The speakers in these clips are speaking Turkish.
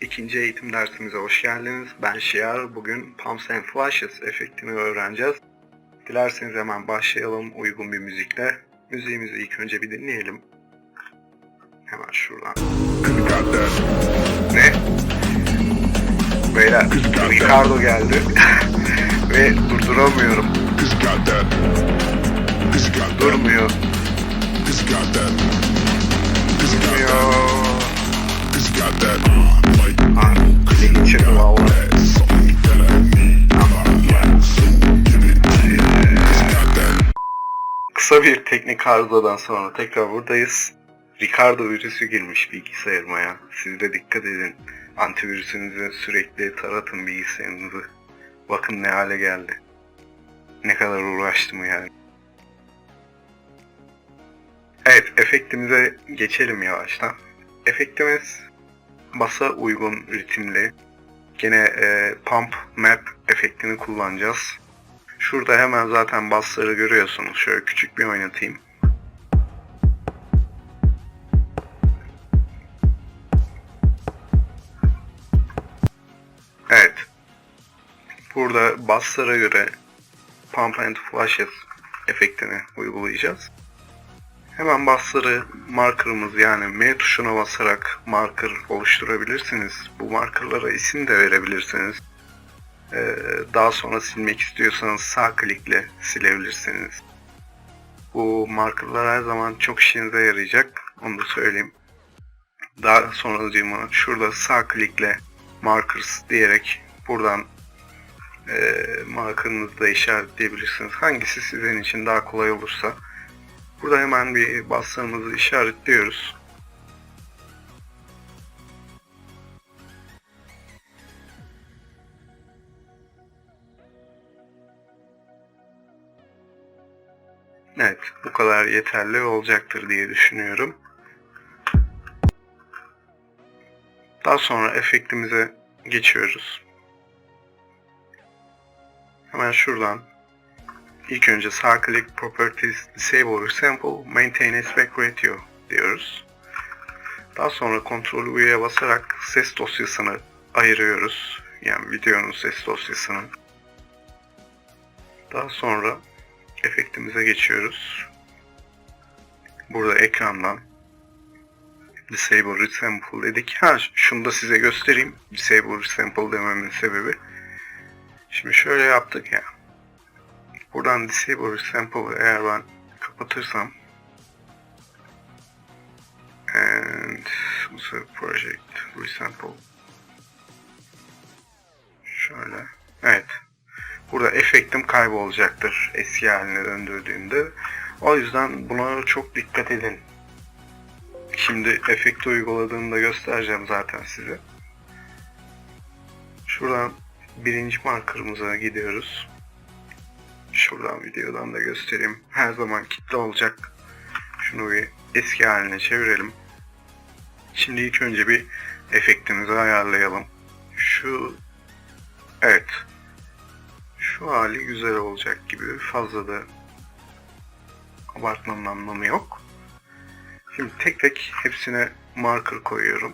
İkinci eğitim dersimize hoş geldiniz. Ben Şiar. Bugün Pumps and Flashes efektini öğreneceğiz. Dilerseniz hemen başlayalım uygun bir müzikle. Müziğimizi ilk önce bir dinleyelim. Hemen şuradan. Ne? Beyler Ricardo geldi. Ve durduramıyorum. Durmuyor. Durmuyor. Kısa bir teknik arızadan sonra tekrar buradayız. Ricardo virüsü girmiş bilgisayarıma ya. Siz de dikkat edin. Antivirüsünüzü sürekli taratın bilgisayarınızı. Bakın ne hale geldi. Ne kadar uğraştım yani. Evet, efektimize geçelim yavaştan. Efektimiz basa uygun ritimli. Gene e, pump map efektini kullanacağız. Şurada hemen zaten bassları görüyorsunuz. Şöyle küçük bir oynatayım. Evet. Burada basslara göre Pump and Flashes efektini uygulayacağız. Hemen bassları markerımız yani M tuşuna basarak marker oluşturabilirsiniz. Bu markerlara isim de verebilirsiniz. Ee, daha sonra silmek istiyorsanız sağ klikle silebilirsiniz. Bu markerlar her zaman çok işinize yarayacak. Onu da söyleyeyim. Daha sonracığıma şurada sağ klikle markers diyerek buradan e, markerınızı da işaretleyebilirsiniz. Hangisi sizin için daha kolay olursa. Burada hemen bir bastığımızı işaretliyoruz. Evet, bu kadar yeterli olacaktır diye düşünüyorum. Daha sonra efektimize geçiyoruz. Hemen şuradan ilk önce sağ klik Properties Disable Sample Maintain Aspect Ratio diyoruz. Daha sonra Ctrl U'ya basarak ses dosyasını ayırıyoruz. Yani videonun ses dosyasını. Daha sonra efektimize geçiyoruz. Burada ekrandan Disable Resample dedik. Ha şunu da size göstereyim. Disable Resample dememin sebebi. Şimdi şöyle yaptık ya. Buradan Disable Resample'ı eğer ben kapatırsam. And project resample. Şöyle. Evet. Burada efektim kaybolacaktır eski haline döndürdüğümde. O yüzden buna çok dikkat edin. Şimdi efekti uyguladığımda göstereceğim zaten size. Şuradan birinci markerımıza gidiyoruz şuradan videodan da göstereyim her zaman kitle olacak şunu bir eski haline çevirelim Şimdi ilk önce bir efektimizi ayarlayalım. Şu evet. Şu hali güzel olacak gibi. Fazla da abartmanın anlamı yok. Şimdi tek tek hepsine marker koyuyorum.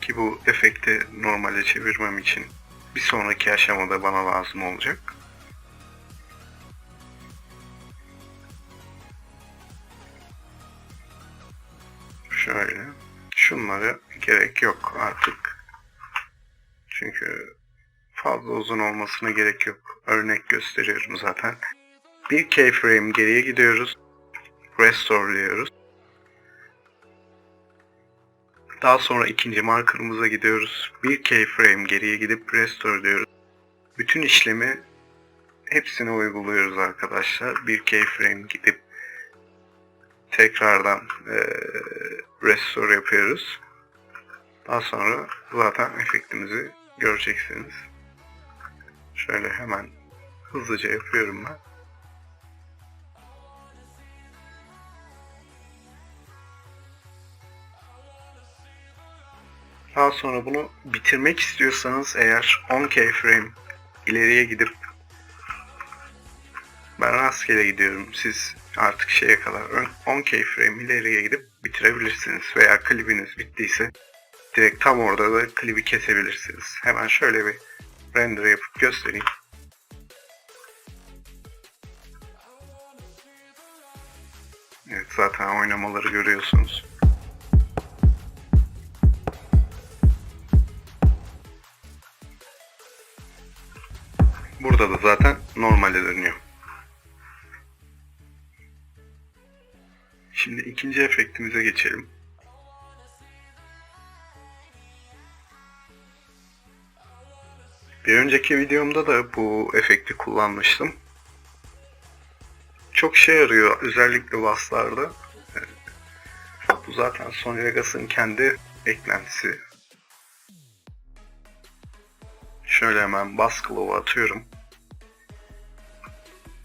Ki bu efekti normale çevirmem için bir sonraki aşamada bana lazım olacak. Şöyle. Şunlara gerek yok artık. Çünkü fazla uzun olmasına gerek yok. Örnek gösteriyorum zaten. Bir keyframe geriye gidiyoruz. Restore diyoruz. Daha sonra ikinci markerımıza gidiyoruz. Bir keyframe geriye gidip restore diyoruz. Bütün işlemi hepsine uyguluyoruz arkadaşlar. Bir keyframe gidip tekrardan eee restore yapıyoruz. Daha sonra zaten efektimizi göreceksiniz. Şöyle hemen hızlıca yapıyorum ben. Daha sonra bunu bitirmek istiyorsanız eğer 10 keyframe ileriye gidip ben rastgele gidiyorum. Siz artık şeye kadar 10 keyframe ileriye gidip bitir bitirebilirsiniz. Veya klibiniz bittiyse direkt tam orada da klibi kesebilirsiniz. Hemen şöyle bir render yapıp göstereyim. Evet zaten oynamaları görüyorsunuz. Burada da zaten normalde dönüyor. Şimdi ikinci efektimize geçelim. Bir önceki videomda da bu efekti kullanmıştım. Çok şey yarıyor özellikle basslarda. Bu zaten Sony Vegas'ın kendi eklentisi. Şöyle hemen bass glove atıyorum.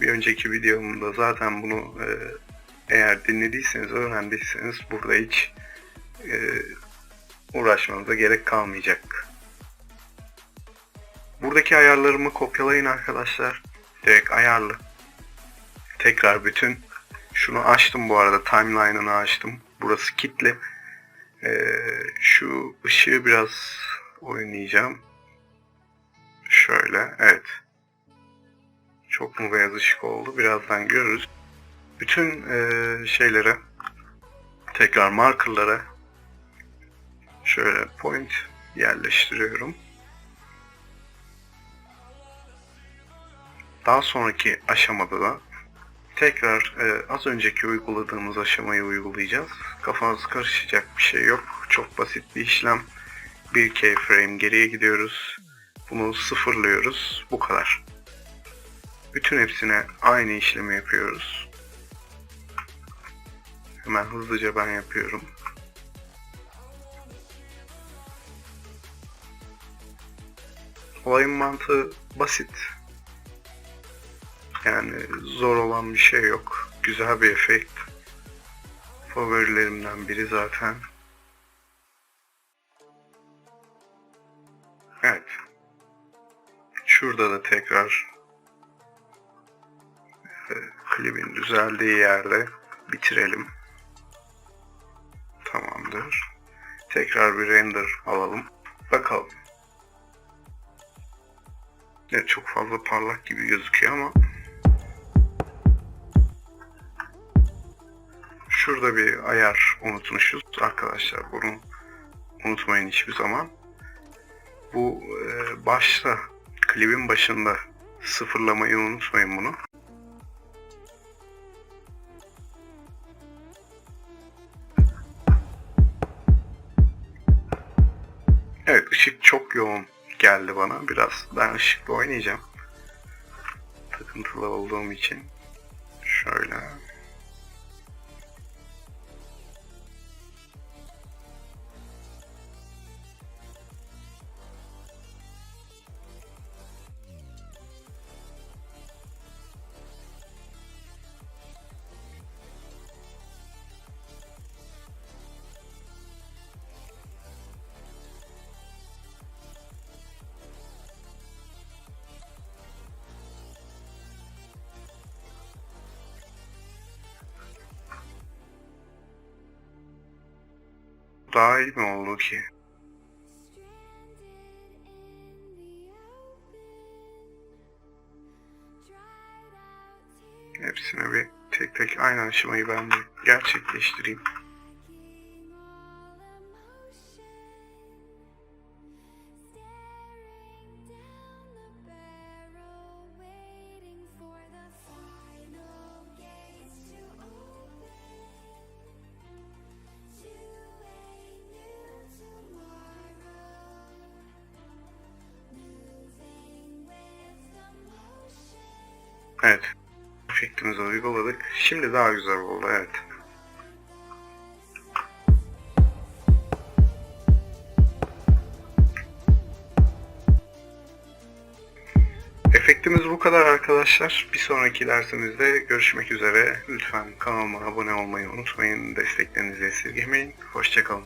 Bir önceki videomda zaten bunu e, eğer dinlediyseniz, öğrendiyseniz burada hiç e, uğraşmanıza gerek kalmayacak. Buradaki ayarlarımı kopyalayın arkadaşlar. Direkt ayarlı. Tekrar bütün şunu açtım bu arada timeline'ını açtım. Burası kilitli. Ee, şu ışığı biraz oynayacağım. Şöyle evet. Çok mu beyaz ışık oldu? Birazdan görürüz. Bütün e, şeylere tekrar markerlara şöyle point yerleştiriyorum. Daha sonraki aşamada da tekrar e, az önceki uyguladığımız aşamayı uygulayacağız. Kafanız karışacak bir şey yok. Çok basit bir işlem. Bir keyframe geriye gidiyoruz. Bunu sıfırlıyoruz. Bu kadar. Bütün hepsine aynı işlemi yapıyoruz. Hemen hızlıca ben yapıyorum. Olayın mantığı basit. Yani zor olan bir şey yok. Güzel bir efekt. Favorilerimden biri zaten. Şurada da tekrar e, klibin düzeldiği yerde bitirelim. Tamamdır. Tekrar bir render alalım. Bakalım. Evet çok fazla parlak gibi gözüküyor ama Şurada bir ayar unutmuşuz arkadaşlar. Bunu unutmayın hiçbir zaman. Bu e, başta klibin başında sıfırlamayı unutmayın bunu. Evet ışık çok yoğun geldi bana. Biraz ben ışıkla oynayacağım. Takıntılı olduğum için. Şöyle. Daha iyi mi oldu ki? Hepsine bir tek tek aynı aşamayı ben de gerçekleştireyim. Evet. Efektimizi uyguladık. Şimdi daha güzel oldu evet. Efektimiz bu kadar arkadaşlar. Bir sonraki dersimizde görüşmek üzere. Lütfen kanalıma abone olmayı unutmayın. Desteklerinizi esirgemeyin. Hoşçakalın.